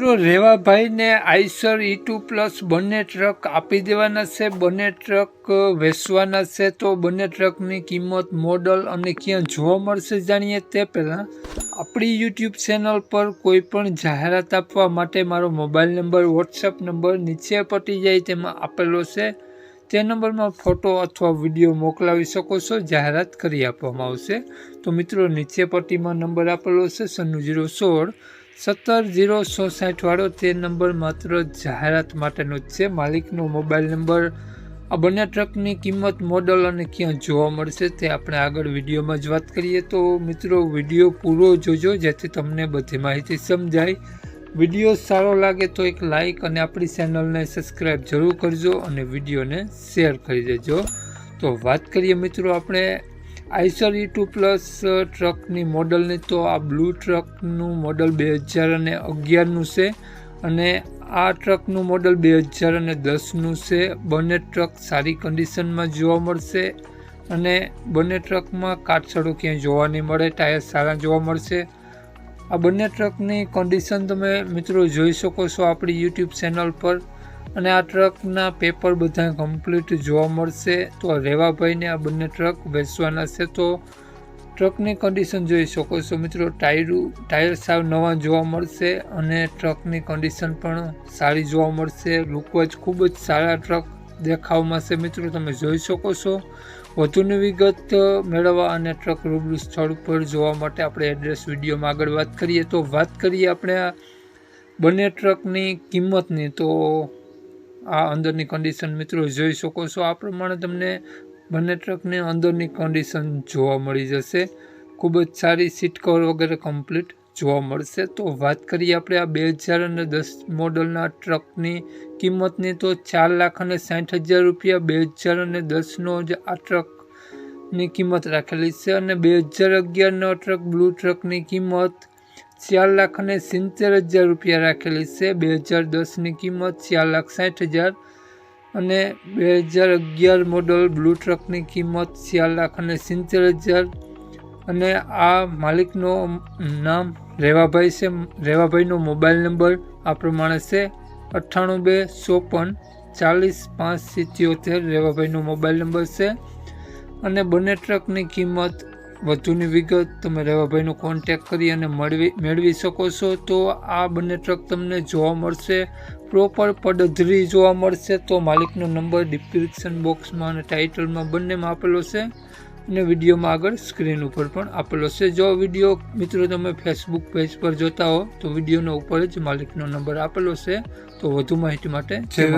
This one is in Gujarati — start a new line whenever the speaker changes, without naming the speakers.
મિત્રો, રેવાભાઈને આઈસર ટુ પ્લસ બંને ટ્રક આપી દેવાના છે. બંને ટ્રક વેચવાના છે તો બંને ટ્રકની કિંમત મોડલ અને ક્યાં જોવા મળશે જાણીએ તે પહેલાં. આપણી યુટ્યુબ ચેનલ પર કોઈ પણ જાહેરાત આપવા માટે મારો મોબાઈલ નંબર વોટ્સઅપ નંબર નીચે પટી જાય તેમાં આપેલો છે. તે નંબરમાં ફોટો અથવા વીડિયો મોકલાવી શકો છો. જાહેરાત કરી આપવામાં આવશે. તો મિત્રો, નીચે પટ્ટીમાં નંબર આપેલો છે, સન્નુ જીરો સોળ સત્તર જીરો સો સાઠવાળો તે નંબર માત્ર જાહેરાત માટેનો જ છે. માલિકનો મોબાઈલ નંબર, આ બંને ટ્રકની કિંમત, મોડલ અને ક્યાં જોવા મળશે તે આપણે આગળ વિડીયોમાં જ વાત કરીએ. તો મિત્રો, વીડિયો પૂરો જોજો, જેથી તમને બધી માહિતી સમજાય. વીડિયો સારો લાગે તો એક લાઈક અને આપણી ચેનલને સબસ્ક્રાઈબ જરૂર કરજો અને વિડીયોને શેર કરી દેજો. તો વાત કરીએ મિત્રો આપણે આઈસર ઈ ટુ પ્લસ ટ્રકની મોડલની તો આ બ્લુ ટ્રકનું મોડલ બે હજાર અને અગિયારનું છે અને આ ટ્રકનું મોડલ બે હજાર અને દસનું છે. બંને ટ્રક સારી કન્ડિશનમાં જોવા મળશે અને બંને ટ્રકમાં કાટછડો ક્યાંય જોવા નહીં મળે, ટાયર સારા જોવા મળશે. આ બંને ટ્રકની કન્ડિશન તમે મિત્રો જોઈ શકો છો આપણી યુટ્યુબ ચેનલ પર. અને આ ટ્રકના પેપર બધા કમ્પ્લીટ જોવા મળશે. તો રેવાભાઈને આ બંને ટ્રક વેચવાના છે. તો ટ્રકની કન્ડિશન જોઈ શકો છો મિત્રો. ટાયરું ટાયર સાવ નવા જોવા મળશે અને ટ્રકની કન્ડિશન પણ સારી જોવા મળશે. લુકવાઇઝ ખૂબ જ સારા ટ્રક દેખાવમાં છે મિત્રો. તમે જોઈ શકો છો. વધુની વિગત મેળવવા અને ટ્રક રૂબરૂ સ્થળ પર જોવા માટે આપણે એડ્રેસ વિડીયોમાં આગળ વાત કરીએ. તો વાત કરીએ આપણે બંને ટ્રકની કિંમતની. તો આ અંદરની કન્ડિશન મિત્રો જોઈ શકો છો. આ પ્રમાણે તમને બંને ટ્રકની અંદરની કન્ડિશન જોવા મળી જશે. ખૂબ જ સારી સીટ કવર વગેરે કમ્પ્લીટ જોવા મળશે. તો વાત કરીએ આપણે આ બે હજાર અને દસ મોડલના ટ્રકની કિંમતની, તો ચાર લાખ અને સાઠ હજાર રૂપિયા બે હજાર અને દસનો જ આ ટ્રકની કિંમત રાખેલી છે. અને બે હજાર અગિયારનો ટ્રક બ્લુ ટ્રકની કિંમત ચાર લાખ અને સિત્તેર હજાર રૂપિયા રાખેલી છે. બે હજાર દસની કિંમત ચાર લાખ સાઠ હજાર અને બે હજાર અગિયાર મોડલ બ્લુ ટ્રકની કિંમત ચાર લાખ અને સિત્તેર હજાર અને આ માલિકનો નામ રેવાભાઈ છે. રેવાભાઈનો મોબાઈલ નંબર આ પ્રમાણે છે. અઠ્ઠાણું બે ચોપન ચાલીસ પાંચ સિત્યોતેર રેવાભાઈનો મોબાઈલ નંબર છે. અને બંને ટ્રકની કિંમત વધુની વિગત તમે રેવાભાઈનો કોન્ટેક કરી અને મળવી મેળવી શકો છો તો આ બંને ટ્રક તમને જોવા મળશે. પ્રોપર પડધરી જોવા મળશે તો માલિકનો નંબર ડિસ્ક્રિપ્શન બોક્સમાં અને ટાઇટલમાં બંનેમાં આપેલો છે. અને વિડીયોમાં આગળ સ્ક્રીન ઉપર પણ આપેલો છે. જો વીડિયો મિત્રો તમે ફેસબુક પેજ પર જોતા હો તો વિડીયોના ઉપર જ માલિકનો નંબર આપેલો છે. તો વધુ માહિતી માટે જય